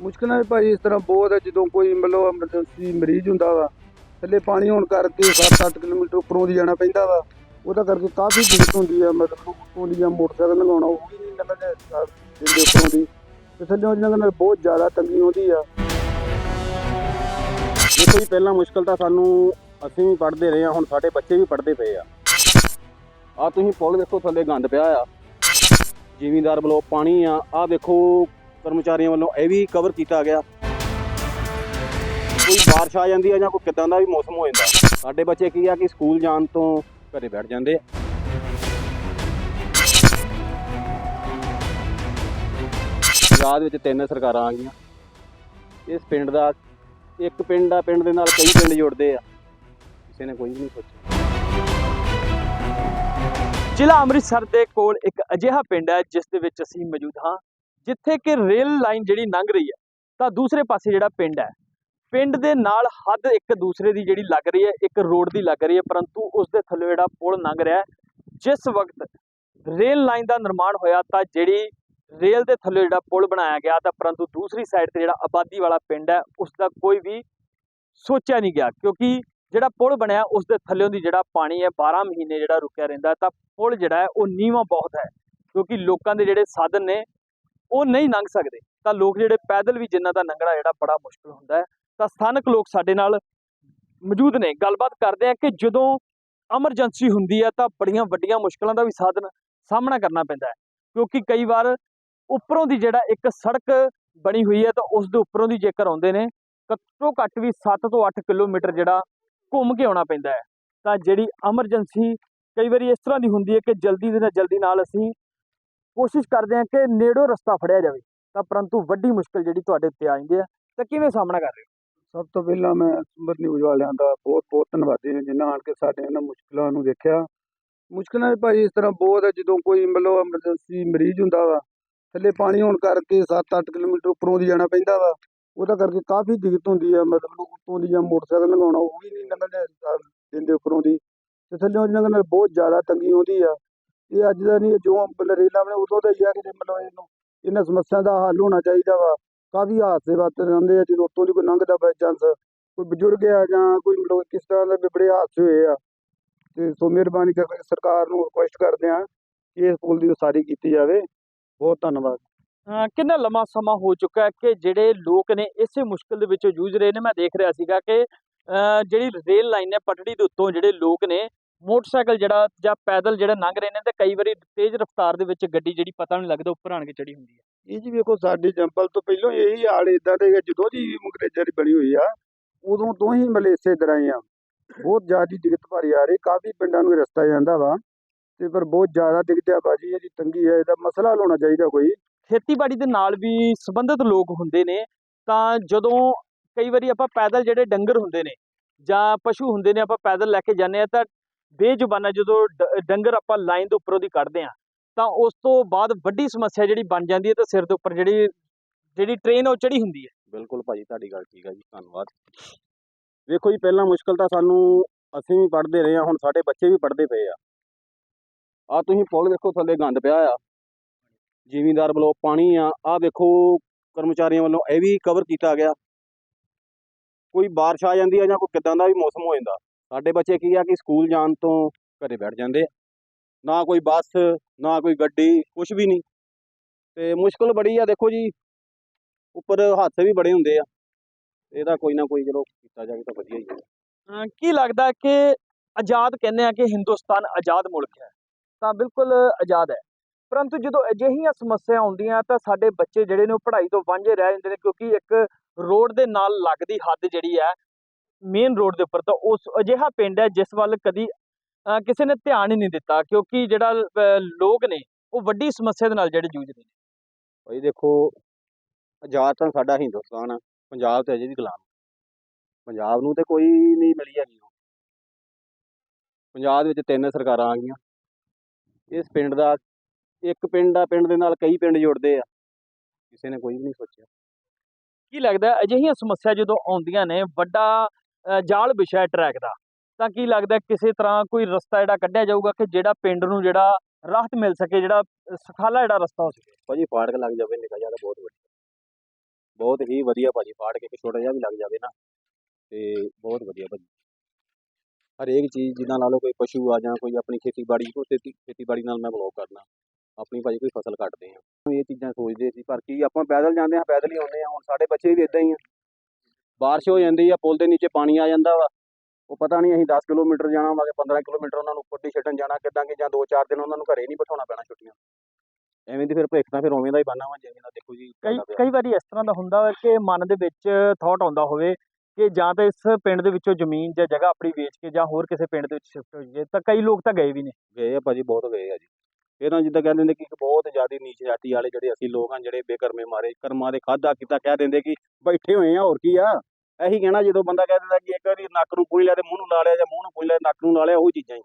ਮੁਸ਼ਕਲਾਂ ਵੀ ਭਾਜੀ ਇਸ ਤਰ੍ਹਾਂ ਬਹੁਤ ਹੈ, ਜਦੋਂ ਕੋਈ ਮਤਲਬ ਐਮਰਜੈਂਸੀ ਮਰੀਜ਼ ਹੁੰਦਾ ਵਾ, ਥੱਲੇ ਪਾਣੀ ਹੋਣ ਕਰਕੇ 7-8 ਕਿਲੋਮੀਟਰ ਉੱਪਰੋਂ ਦੀ ਜਾਣਾ ਪੈਂਦਾ ਵਾ, ਉਹਦਾ ਕਰਕੇ ਕਾਫੀ ਦਿੱਕਤ ਹੁੰਦੀ ਆ, ਮਤਲਬ ਉੱਪਰੋਂ ਦੀ ਜਾਂ ਮੋਟਰਸਾਈਕਲ ਲੰਘਾਉਣਾ, ਉਹ ਵੀ ਨਹੀਂ ਲੰਘਦੇ ਦਿੰਦੇ ਉੱਪਰੋਂ ਦੀ, ਤੇ ਥੱਲੇ ਉਹਨਾਂ ਨਾਲ ਬਹੁਤ ਜ਼ਿਆਦਾ ਤੰਗੀ ਆਉਂਦੀ ਆ। ਦੇਖੋ ਜੀ, ਪਹਿਲਾਂ ਮੁਸ਼ਕਲ ਤਾਂ ਸਾਨੂੰ ਅਸੀਂ ਵੀ ਪੜ੍ਹਦੇ ਰਹੇ ਹਾਂ ਹੁਣ ਸਾਡੇ ਬੱਚੇ ਵੀ ਪੜ੍ਹਦੇ ਪਏ ਆ। ਆ ਤੁਸੀਂ ਪੁਲ ਦੇਖੋ ਥੱਲੇ ਗੰਦ ਪਿਆ ਆ। ਜ਼ਿਮੀਂਦਾਰ ਵੱਲੋਂ ਪਾਣੀ ਆ ਆ ਦੇਖੋ ਕਰਮਚਾਰੀਆਂ ਵੱਲੋਂ ਇਹ ਵੀ ਕਵਰ ਕੀਤਾ ਗਿਆ। ਕੋਈ ਬਾਰਿਸ਼ ਆ ਜਾਂਦੀ ਹੈ ਜਾਂ ਕੋਈ ਕਿਦਾਂ ਦਾ ਵੀ ਮੌਸਮ ਹੋ ਜਾਂਦਾ। ਸਾਡੇ ਬੱਚੇ ਕੀ ਆ ਕਿ ਸਕੂਲ ਜਾਣ ਤੋਂ ਘਰੇ ਬੈਠ ਜਾਂਦੇ ਆ। ਪੰਜਾਬ ਵਿੱਚ ਤਿੰਨ ਸਰਕਾਰਾਂ ਆ ਗਈਆਂ। ਇਸ ਪਿੰਡ ਦਾ, ਇੱਕ ਪਿੰਡ ਆ, ਪਿੰਡ ਦੇ ਨਾਲ ਕਈ ਪਿੰਡ ਜੁੜਦੇ ਆ। ਕਿਸੇ ਨੇ ਕੋਈ ਵੀ ਨਹੀਂ ਸੋਚਿਆ। ਜ਼ਿਲ੍ਹਾ ਅੰਮ੍ਰਿਤਸਰ ਦੇ ਕੋਲ ਇੱਕ ਅਜਿਹਾ ਪਿੰਡ ਹੈ, ਜਿਸ ਦੇ ਵਿੱਚ ਅਸੀਂ ਮੌਜੂਦ ਹਾਂ। ਜਿੱਥੇ ਕਿ ਰੇਲ ਲਾਈਨ ਜਿਹੜੀ ਲੰਘ ਰਹੀ ਹੈ, ਤਾਂ ਦੂਸਰੇ ਪਾਸੇ ਜਿਹੜਾ ਪਿੰਡ ਹੈ, ਪਿੰਡ ਦੇ ਨਾਲ ਹੱਦ ਇੱਕ ਦੂਸਰੇ ਦੀ ਜਿਹੜੀ ਲੱਗ ਰਹੀ ਹੈ, ਇੱਕ ਰੋਡ ਦੀ ਲੱਗ ਰਹੀ ਹੈ, ਪਰੰਤੂ ਉਸ ਦੇ ਥੱਲੇ ਜਿਹੜਾ ਪੁਲ ਲੰਘ ਰਿਹਾ ਜਿਸ ਵਕਤ ਰੇਲ ਲਾਈਨ ਦਾ ਨਿਰਮਾਣ ਹੋਇਆ, ਤਾਂ ਜਿਹੜੀ ਰੇਲ ਦੇ ਥੱਲੇ ਜਿਹੜਾ ਪੁਲ ਬਣਾਇਆ ਗਿਆ, ਤਾਂ ਪਰੰਤੂ ਦੂਸਰੀ ਸਾਈਡ ਤੇ ਜਿਹੜਾ ਆਬਾਦੀ ਵਾਲਾ ਪਿੰਡ ਹੈ ਉਸ ਦਾ ਕੋਈ ਵੀ ਸੋਚਿਆ ਨਹੀਂ ਗਿਆ, ਕਿਉਂਕਿ ਜਿਹੜਾ ਪੁਲ ਬਣਿਆ ਉਸ ਦੇ ਥੱਲੇੋਂ ਦੀ ਜਿਹੜਾ ਪਾਣੀ ਹੈ 12 ਮਹੀਨੇ ਜਿਹੜਾ ਰੁਕਿਆ ਰਹਿੰਦਾ ਤਾਂ ਪੁਲ ਜਿਹੜਾ ਹੈ, ਉਹ ਨੀਵਾਂ ਬਹੁਤ ਹੈ, ਕਿਉਂਕਿ ਲੋਕਾਂ ਦੇ ਜਿਹੜੇ ਸਾਧਨ ਨੇ ਉਹ ਨਹੀਂ ਲੰਘ ਸਕਦੇ। ਤਾਂ ਲੋਕ ਜਿਹੜੇ ਪੈਦਲ ਵੀ ਜਿਨ੍ਹਾਂ ਦਾ ਲੰਘਣਾ ਜਿਹੜਾ ਬੜਾ ਮੁਸ਼ਕਲ ਹੁੰਦਾ ਹੈ, ਤਾਂ ਸਥਾਨਕ ਲੋਕ ਸਾਡੇ ਨਾਲ ਮੌਜੂਦ ਨੇ। ਗੱਲਬਾਤ ਕਰਦੇ ਆ ਕਿ ਜਦੋਂ ਐਮਰਜੈਂਸੀ ਹੁੰਦੀ ਹੈ, ਤਾਂ ਬੜੀਆਂ ਵੱਡੀਆਂ ਮੁਸ਼ਕਲਾਂ ਦਾ ਵੀ ਸਾਧਨ ਸਾਹਮਣਾ ਕਰਨਾ ਪੈਂਦਾ ਹੈ। ਕਿਉਂਕਿ ਕਈ ਵਾਰ ਉੱਪਰੋਂ ਦੀ ਜਿਹੜਾ ਇੱਕ ਸੜਕ ਬਣੀ ਹੋਈ ਹੈ, ਤਾਂ ਉਸ ਦੇ ਉੱਪਰੋਂ ਦੀ ਜੇਕਰ ਆਉਂਦੇ ਨੇ, ਘੱਟੋ ਘੱਟ ਵੀ 7 ਤੋਂ 8 ਕਿਲੋਮੀਟਰ ਜਿਹੜਾ ਘੁੰਮ ਕੇ ਆਉਣਾ ਪੈਂਦਾ ਹੈ। ਤਾਂ ਜਿਹੜੀ ਐਮਰਜੈਂਸੀ ਕਈ ਵਾਰੀ ਇਸ ਤਰ੍ਹਾਂ ਦੀ ਹੁੰਦੀ ਹੈ ਕਿ ਜਲਦੀ ਦੇ ਨਾਲ ਜਲਦੀ ਨਾਲ ਅਸੀਂ ਕੋਸ਼ਿਸ਼ ਕਰਦੇ ਹਾਂ ਕਿ ਨੇੜੋਂ ਰਸਤਾ ਫੜਿਆ ਜਾਵੇ। ਤਾਂ ਪਰੰਤੂ ਵੱਡੀ ਮੁਸ਼ਕਲ ਜਿਹੜੀ ਤੁਹਾਡੇ ਉੱਤੇ ਆ ਜਾਂਦੀ ਹੈ। ਤਾਂ ਕਿਵੇਂ ਸਾਹਮਣਾ ਕਰ ਰਹੇ ਹੋ? ਸਭ ਤੋਂ ਪਹਿਲਾਂ ਮੈਂ ਸੰਬਰ ਨਿਊਜ਼ ਵਾਲਿਆਂ ਦਾ ਬਹੁਤ ਬਹੁਤ ਧੰਨਵਾਦੀ ਹਾਂ ਜਿਨ੍ਹਾਂ ਆਣ ਕੇ ਸਾਡੇ ਇਹਨਾਂ ਮੁਸ਼ਕਲਾਂ ਨੂੰ ਦੇਖਿਆ। ਮੁਸ਼ਕਲਾਂ ਵੀ ਭਾਜੀ ਇਸ ਤਰ੍ਹਾਂ ਬਹੁਤ ਹੈ, ਜਦੋਂ ਕੋਈ ਮਤਲਬ ਐਮਰਜੈਂਸੀ ਮਰੀਜ਼ ਹੁੰਦਾ ਵਾ, ਥੱਲੇ ਪਾਣੀ ਹੋਣ ਕਰਕੇ 7-8 ਕਿਲੋਮੀਟਰ ਉੱਪਰੋਂ ਦੀ ਜਾਣਾ ਪੈਂਦਾ ਵਾ, ਉਹਦਾ ਕਰਕੇ ਕਾਫੀ ਦਿੱਕਤ ਹੁੰਦੀ ਆ, ਮਤਲਬ ਉੱਤੋਂ ਦੀ ਜਾਂ ਮੋਟਰਸਾਈਕਲ ਲੰਘਾਉਣਾ ਉਹ ਵੀ ਨਹੀਂ ਲੰਘਦੇ ਦਿੰਦੇ ਉੱਪਰੋਂ ਦੀ। ਤੇ ਥੱਲੇ ਉਹਨਾਂ ਨਾਲ ਬਹੁਤ ਜ਼ਿਆਦਾ ਤੰਗੀ ਆਉਂਦੀ ਆ। ਇਹ ਅੱਜ ਦਾ ਨਹੀਂ ਜੋ ਰੇਲਾਂ ਬਣੇ ਉਦੋਂ ਦਾ ਹੀ ਆ ਕਿ ਮਤਲਬ ਇਹਨੂੰ, ਇਹਨਾਂ ਸਮੱਸਿਆ ਦਾ ਹੱਲ ਹੋਣਾ ਚਾਹੀਦਾ ਵਾ। ਕਾਫੀ ਹਾਦਸੇ ਵਾਪਰ ਰਹਿੰਦੇ ਆ, ਜਦੋਂ ਉੱਤੋਂ ਦੀ ਕੋਈ ਲੰਘਦਾ ਬਾਈ ਚਾਂਸ ਕੋਈ ਬਜ਼ੁਰਗ ਆ ਜਾਂ ਕੋਈ ਮਤਲਬ ਕਿਸ ਤਰ੍ਹਾਂ ਦੇ ਬੜੇ ਹਾਦਸੇ ਹੋਏ ਆ। ਤੇ ਸੋ ਮਿਹਰਬਾਨੀ ਕਰਕੇ ਸਰਕਾਰ ਨੂੰ ਰਿਕੁਐਸਟ ਕਰਦੇ ਆ ਕਿ ਇਸ ਪੁਲ ਦੀ ਉਸਾਰੀ ਕੀਤੀ ਜਾਵੇ। ਬਹੁਤ ਧੰਨਵਾਦ। ਅਹ ਕਿੰਨਾ ਲੰਮਾ ਸਮਾਂ ਹੋ ਚੁੱਕਾ ਹੈ ਕਿ ਜਿਹੜੇ ਲੋਕ ਨੇ ਇਸੇ ਮੁਸ਼ਕਲ ਦੇ ਵਿੱਚੋਂ ਜੂਝ ਰਹੇ ਨੇ? ਮੈਂ ਦੇਖ ਰਿਹਾ ਸੀਗਾ ਕਿ, ਅਹ ਜਿਹੜੀ ਰੇਲ ਲਾਈਨ ਹੈ, ਪਟੜੀ ਦੇ ਉੱਤੋਂ ਜਿਹੜੇ ਲੋਕ ਨੇ ਮੋਟਰਸਾਈਕਲ ਜਿਹੜਾ ਜਾਂ ਪੈਦਲ ਜਿਹੜੇ ਲੰਘ ਰਹੇ ਨੇ ਤੇ ਕਈ ਵਾਰੀ ਤੇਜ਼ ਰਫ਼ਤਾਰ ਦੇ ਵਿੱਚ ਗੱਡੀ ਜਿਹੜੀ ਪਤਾ ਨਹੀਂ ਲੱਗਦਾ ਉੱਪਰ ਆਣ ਕੇ ਚੜੀ ਹੁੰਦੀ ਹੈ। ਇਹ ਜੀ ਵੇਖੋ ਸਾਡੀ ਜੰਪਲ ਤੋਂ ਪਹਿਲਾਂ ਇਹੀ ਹਾਲ ਇਦਾਂ ਦੇ ਜਦੋਂ ਦੀ ਬਣੀ ਹੋਈ ਆ ਉਦੋਂ ਤੋਂ ਹੀ ਮਤਲਬ ਇਸੇ ਤਰ੍ਹਾਂ ਹੀ ਆ। ਬਹੁਤ ਜ਼ਿਆਦਾ ਦਿੱਕਤ ਭਾਰੀ ਆ ਰਹੀ ਕਾਫੀ ਪਿੰਡਾਂ ਨੂੰ ਰਸਤਾ ਜਾਂਦਾ ਵਾ ਤੇ ਪਰ ਬਹੁਤ ਜ਼ਿਆਦਾ ਦਿੱਕਤ ਆ ਬਾਜੀ ਇਹਦੀ ਤੰਗੀ ਹੈ ਇਹਦਾ ਮਸਲਾ ਹੱਲ ਹੋਣਾ ਚਾਹੀਦਾ ਕੋਈ। ਖੇਤੀਬਾੜੀ ਦੇ ਨਾਲ ਵੀ ਸੰਬੰਧਿਤ ਲੋਕ ਹੁੰਦੇ ਨੇ ਤਾਂ ਜਦੋਂ ਕਈ ਵਾਰੀ ਆਪਾਂ ਪੈਦਲ ਜਿਹੜੇ ਡੰਗਰ ਹੁੰਦੇ ਨੇ ਜਾਂ ਪਸ਼ੂ ਹੁੰਦੇ ਨੇ ਆਪਾਂ ਪੈਦਲ ਲੈ ਕੇ ਜਾਂਦੇ ਆ ਤਾਂ ਬੇਜ਼ੁਬਾਨਾ ਜਦੋਂ ਡੰਗਰ ਆਪਾਂ ਲਾਈਨ ਦੇ ਉੱਪਰੋਂ ਦੀ ਕੱਢਦੇ ਆ ਤਾਂ ਉਸ ਤੋਂ ਬਾਅਦ ਵੱਡੀ ਸਮੱਸਿਆ ਜਿਹੜੀ ਬਣ ਜਾਂਦੀ ਹੈ ਤਾਂ ਸਿਰ ਦੇ ਉੱਪਰ ਜਿਹੜੀ ਜਿਹੜੀ ਟ੍ਰੇਨ ਉਹ ਚੜੀ ਹੁੰਦੀ ਹੈ। ਬਿਲਕੁਲ ਭਾਜੀ, ਤੁਹਾਡੀ ਗੱਲ ਠੀਕ ਆ ਜੀ, ਧੰਨਵਾਦ। ਵੇਖੋ ਜੀ, ਪਹਿਲਾਂ ਮੁਸ਼ਕਲ ਤਾਂ ਸਾਨੂੰ ਅਸੀਂ ਵੀ ਪੜ੍ਹਦੇ ਰਹੇ ਹਾਂ, ਹੁਣ ਸਾਡੇ ਬੱਚੇ ਵੀ ਪੜ੍ਹਦੇ ਪਏ ਆ। ਆ ਤੁਸੀਂ ਪੁਲ ਵੇਖੋ ਥੱਲੇ ਗੰਦ ਪਿਆ ਆ। ਜ਼ਿਮੀਂਦਾਰ ਵੱਲੋਂ ਪਾਣੀ ਆ ਆ ਦੇਖੋ ਕਰਮਚਾਰੀਆਂ ਵੱਲੋਂ ਇਹ ਵੀ ਕਵਰ ਕੀਤਾ ਗਿਆ। ਕੋਈ ਬਾਰਿਸ਼ ਆ ਜਾਂਦੀ ਆ ਜਾਂ ਕੋਈ ਕਿਦਾਂ ਦਾ ਵੀ ਮੌਸਮ ਹੋ ਜਾਂਦਾ। ਸਾਡੇ ਬੱਚੇ ਕੀ ਆ ਕਿ ਸਕੂਲ ਜਾਣ ਤੋਂ ਘਰੇ ਬੈਠ ਜਾਂਦੇ ਆ। ਨਾ ਕੋਈ ਬੱਸ, ਨਾ ਕੋਈ ਗੱਡੀ ਕੁਝ ਵੀ ਨਹੀਂ। ਤੇ ਮੁਸ਼ਕਲ ਬੜੀ ਆ, ਦੇਖੋ ਜੀ, ਉੱਪਰ ਹਾਦਸੇ ਵੀ ਬੜੇ ਹੁੰਦੇ ਆ। ਇਹਦਾ ਕੋਈ ਨਾ ਕੋਈ ਚਲੋ ਕੀਤਾ ਜਾਵੇ ਤਾਂ ਵਧੀਆ ਹੀ ਹੈ ਕੀ ਲੱਗਦਾ ਕਿ ਆਜ਼ਾਦ ਕਹਿੰਦੇ ਆ ਕਿ ਹਿੰਦੁਸਤਾਨ ਆਜ਼ਾਦ ਮੁਲਕ ਹੈ? ਤਾਂ ਬਿਲਕੁਲ ਆਜ਼ਾਦ ਹੈ। ਪਰੰਤੂ ਜਦੋਂ ਅਜਿਹੀਆਂ ਸਮੱਸਿਆ ਆਉਂਦੀਆਂ ਤਾਂ ਸਾਡੇ ਬੱਚੇ ਜਿਹੜੇ ਨੇ ਉਹ ਪੜ੍ਹਾਈ ਤੋਂ ਵਾਂਝੇ ਰਹਿ ਜਾਂਦੇ ਨੇ ਕਿਉਂਕਿ ਇੱਕ ਰੋਡ ਦੇ ਨਾਲ ਲੱਗਦੀ ਹੱਦ ਜਿਹੜੀ ਹੈ ਮੇਨ ਰੋਡ ਦੇ ਉੱਪਰ ਤਾਂ ਉਸ ਅਜਿਹਾ ਪਿੰਡ ਹੈ ਜਿਸ ਵੱਲ ਕਦੀ ਕਿਸੇ ਨੇ ਧਿਆਨ ਹੀ ਨਹੀਂ ਦਿੱਤਾ ਕਿਉਂਕਿ ਜਿਹੜਾ ਲੋਕ ਨੇ ਉਹ ਵੱਡੀ ਸਮੱਸਿਆ ਦੇ ਨਾਲ ਜਿਹੜੇ ਜੂਝ ਰਹੇ ਨੇ। ਭਾਈ ਦੇਖੋ ਆਜ਼ਾਦ ਤਾਂ ਸਾਡਾ ਹਿੰਦੁਸਤਾਨ ਆ ਪੰਜਾਬ ਤੇ ਅਜੇ ਵੀ ਗੁਲਾਮ ਪੰਜਾਬ ਨੂੰ ਤੇ ਕੋਈ ਨਹੀਂ ਮਿਲੀ ਹੈਗੀ। ਪੰਜਾਬ ਵਿੱਚ ਤਿੰਨ ਸਰਕਾਰਾਂ ਆ ਗਈਆਂ। ਇਸ ਪਿੰਡ ਦਾ ਇੱਕ ਪਿੰਡ ਆ ਪਿੰਡ ਦੇ ਨਾਲ ਕਈ ਪਿੰਡ ਜੁੜਦੇ ਆ। ਕਿਸੇ ਨੇ ਕੋਈ ਵੀ ਨਹੀਂ ਸੋਚਿਆ। ਕੀ ਲੱਗਦਾ ਅਜਿਹੀਆਂ ਸਮੱਸਿਆ ਜਦੋਂ ਆਉਂਦੀਆਂ ਨੇ ਵੱਡਾ ਜਾਲ ਵਿਛਾ ਹੈ ਟਰੈਕ ਦਾ। ਤਾਂ ਕੀ ਲੱਗਦਾ ਕਿਸੇ ਤਰ੍ਹਾਂ ਕੋਈ ਰਸਤਾ ਜਿਹੜਾ ਕੱਢਿਆ ਜਾਊਗਾ ਕਿ ਜਿਹੜਾ ਪਿੰਡ ਨੂੰ ਜਿਹੜਾ ਰਾਹਤ ਮਿਲ ਸਕੇ ਜਿਹੜਾ ਅ, ਸੁਖਾਲਾ ਜਿਹੜਾ ਰਸਤਾ ਹੋ ਸਕੇ? ਭਾਜੀ ਫਾੜਕ ਲੱਗ ਜਾਵੇ ਨਿਕਲ ਜਾਵੇ ਬਹੁਤ ਵਧੀਆ। ਬਹੁਤ ਹੀ ਵਧੀਆ ਭਾਜੀ ਫਾੜ ਕੇ ਇੱਕ ਛੋਟਾ ਜਿਹਾ ਵੀ ਲੱਗ ਜਾਵੇ ਨਾ। ਤੇ ਬਹੁਤ ਵਧੀਆ ਭਾਜੀ। ਹਰੇਕ ਚੀਜ਼ ਜਿੱਦਾਂ ਲਾ ਲਓ ਕੋਈ ਪਸ਼ੂ ਆ ਜਾਂ ਕੋਈ ਆਪਣੀ ਖੇਤੀਬਾੜੀ ਕੋ ਖੇਤੀ ਖੇਤੀਬਾੜੀ ਨਾਲ ਮੈਂ ਬਲੌਗ ਕਰਨਾ ਆਪਣੀ ਭਾਜੀ ਕੋਈ ਫਸਲ ਕੱਟਦੇ ਆ। ਇਹ ਚੀਜ਼ਾਂ ਸੋਚਦੇ ਸੀ ਪਰ ਕੀ ਆਪਾਂ ਪੈਦਲ ਜਾਂਦੇ ਆ ਪੈਦਲ ਹੀ ਆਉਂਦੇ ਆ ਹੁਣ ਸਾਡੇ ਬੱਚੇ ਵੀ ਇਦਾਂ ਹੀ ਆ। ਬਾਰਿਸ਼ ਹੋ ਜਾਂਦੀ ਆ ਪੁਲ ਦੇ ਨੀਚੇ ਪਾਣੀ ਆ ਜਾਂਦਾ ਵਾ। ਉਹ ਪਤਾ ਨਹੀਂ ਅਸੀਂ 10 ਕਿਲੋਮੀਟਰ ਜਾਣਾ ਵਾ ਕਿ 15 ਕਿਲੋਮੀਟਰ ਉਹਨਾਂ ਨੂੰ ਉੱਪਰ ਦੀ ਛੱਡਣ ਜਾਣਾ ਕਿੱਦਾਂ ਕਿ ਜਾਂ 2-4 ਦਿਨ ਉਹਨਾਂ ਨੂੰ ਘਰੇ ਨਹੀਂ ਬਿਠਾਉਣਾ ਪੈਣਾ ਛੁੱਟੀਆਂ। ਐਵੇਂ ਦੀ ਫਿਰ ਭੇਖ ਤਾਂ ਫਿਰ ਉਵੇਂ ਦਾ ਹੀ ਬਣਨਾ ਵਾ ਜਿਵੇਂ ਦਾ ਦੇਖੋ ਜੀ ਕਈ। ਕਈ ਵਾਰੀ ਇਸ ਤਰ੍ਹਾਂ ਦਾ ਹੁੰਦਾ ਹੈ ਕਿ ਮਨ ਦੇ ਵਿੱਚ ਥਾਟ ਆਉਂਦਾ ਹੋਵੇ ਕਿ ਜਾਂ ਤਾਂ ਇਸ ਪਿੰਡ ਦੇ ਵਿੱਚੋਂ ਜ਼ਮੀਨ ਜਾਂ ਜਗ੍ਹਾ ਆਪਣੀ ਵੇਚ ਕੇ ਜਾਂ ਹੋਰ ਕਿਸੇ ਪਿੰਡ ਦੇ ਵਿੱਚ ਸ਼ਿਫਟ ਹੋ ਜਾਈਏ ਤਾਂ ਕਈ ਲੋਕ ਤਾਂ ਗਏ ਵੀ ਨੇ। ਗਏ ਆ ਭਾਜੀ ਬਹੁਤ ਗਏ ਆ ਜੀ। ਇਹ ਤਾਂ ਜਿੱਦਾਂ ਕਹਿੰਦੇ ਨੇ ਕਿ ਇੱਕ ਬਹੁਤ ਜ਼ਿਆਦਾ ਨੀਚ ਜਾਤੀ ਵਾਲੇ ਜਿਹੜੇ ਅਸੀਂ ਲੋਕ ਹਾਂ, ਜਿਹੜੇ ਬੇਕਰਮੇ ਮਾਰੇ, ਕਰਮਾਂ ਦੇ ਖਾਦਾ ਕੀਤਾ ਕਹਿ ਦਿੰਦੇ ਕਿ ਬੈਠੇ ਹੋਏ ਆ, ਹੋਰ ਕੀ ਆ? ਇਹੀ ਕਹਿਣਾ ਜਦੋਂ ਬੰਦਾ ਕਹਿ ਦਿੰਦਾ ਕਿ ਇੱਕ ਵਾਰੀ ਨੱਕ ਨੂੰ ਪੂੰਝ ਲਿਆ ਤੇ ਮੂੰਹ ਨੂੰ ਲਾ ਲਿਆ ਜਾਂ ਮੂੰਹ ਨੂੰ ਪੂੰਝ ਲਿਆ, ਨੱਕ ਨੂੰ ਲਾ ਲਿਆ, ਉਹ ਚੀਜ਼ਾਂ ਹੀ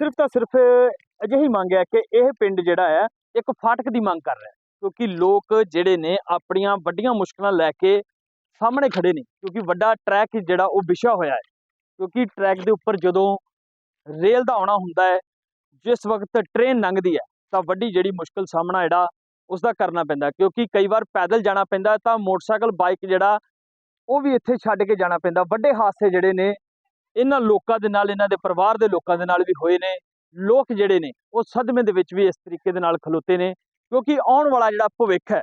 ਸਿਰਫ ਤਾਂ ਸਿਰਫ ਅਜਿਹੀ ਮੰਗ ਹੈ ਕਿ ਇਹ ਪਿੰਡ ਜਿਹੜਾ ਹੈ, ਇੱਕ ਫਾਟਕ ਦੀ ਮੰਗ ਕਰ ਰਿਹਾ ਕਿਉਂਕਿ ਲੋਕ ਜਿਹੜੇ ਨੇ ਆਪਣੀਆਂ ਵੱਡੀਆਂ ਮੁਸ਼ਕਲਾਂ ਲੈ ਕੇ ਸਾਹਮਣੇ ਖੜੇ ਨੇ, ਕਿਉਂਕਿ ਵੱਡਾ ਟਰੈਕ ਜਿਹੜਾ ਉਹ ਵਿਛਾ ਹੋਇਆ ਹੈ। ਕਿਉਂਕਿ ਟਰੈਕ ਦੇ ਉੱਪਰ ਜਦੋਂ ਰੇਲ ਦਾ ਆਉਣਾ ਹੁੰਦਾ ਹੈ ਜਿਸ ਵਕਤ ਟ੍ਰੇਨ ਲੰਘਦੀ ਹੈ, ਤਾਂ ਵੱਡੀ ਜਿਹੜੀ ਮੁਸ਼ਕਲ ਸਾਹਮਣਾ ਜਿਹੜਾ ਉਸ ਦਾ ਕਰਨਾ ਪੈਂਦਾ ਕਿਉਂਕਿ ਕਈ ਵਾਰ ਪੈਦਲ ਜਾਣਾ ਪੈਂਦਾ ਤਾਂ ਮੋਟਰਸਾਈਕਲ, ਬਾਈਕ ਜਿਹੜਾ ਉਹ ਵੀ ਇੱਥੇ ਛੱਡ ਕੇ ਜਾਣਾ ਪੈਂਦਾ। ਵੱਡੇ ਹਾਦਸੇ ਜਿਹੜੇ ਨੇ, ਇਹਨਾਂ ਲੋਕਾਂ ਦੇ ਨਾਲ, ਇਹਨਾਂ ਦੇ ਪਰਿਵਾਰ ਦੇ ਲੋਕਾਂ ਦੇ ਨਾਲ ਵੀ ਹੋਏ ਨੇ। ਲੋਕ ਜਿਹੜੇ ਨੇ, ਉਹ ਸਦਮੇ ਦੇ ਵਿੱਚ ਵੀ ਇਸ ਤਰੀਕੇ ਦੇ ਨਾਲ ਖਲੋਤੇ ਨੇ, ਕਿਉਂਕਿ ਆਉਣ ਵਾਲਾ ਜਿਹੜਾ ਭਵਿੱਖ ਹੈ,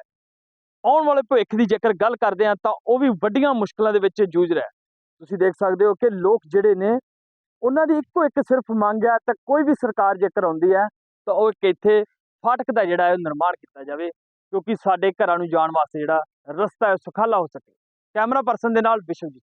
ਆਉਣ ਵਾਲੇ ਭਵਿੱਖ ਦੀ ਜੇਕਰ ਗੱਲ ਕਰਦੇ ਹਾਂ ਤਾਂ ਉਹ ਵੀ ਵੱਡੀਆਂ ਮੁਸ਼ਕਲਾਂ ਦੇ ਵਿੱਚ ਜੂਝ ਰਿਹਾ ਤੁਸੀਂ ਦੇਖ ਸਕਦੇ ਹੋ ਕਿ ਲੋਕ ਜਿਹੜੇ ਨੇ ਉਹਨਾਂ ਦੀ ਇੱਕੋ ਇੱਕ ਸਿਰਫ ਮੰਗ ਹੈ ਤਾਂ ਕੋਈ ਵੀ ਸਰਕਾਰ ਜੇਕਰ ਆਉਂਦੀ ਹੈ ਤਾਂ ਉਹ ਇੱਕ ਇੱਥੇ ਫਾਟਕ ਦਾ ਜਿਹੜਾ ਹੈ ਉਹ ਨਿਰਮਾਣ ਕੀਤਾ ਜਾਵੇ, ਕਿਉਂਕਿ ਸਾਡੇ ਘਰਾਂ ਨੂੰ ਜਾਣ ਵਾਸਤੇ ਜਿਹੜਾ ਰਸਤਾ ਹੈ ਸੁਖਾਲਾ ਹੋ ਸਕੇ। ਕੈਮਰਾ ਪਰਸਨ ਦੇ ਨਾਲ ਵਿਸ਼ਵਜੀਤ।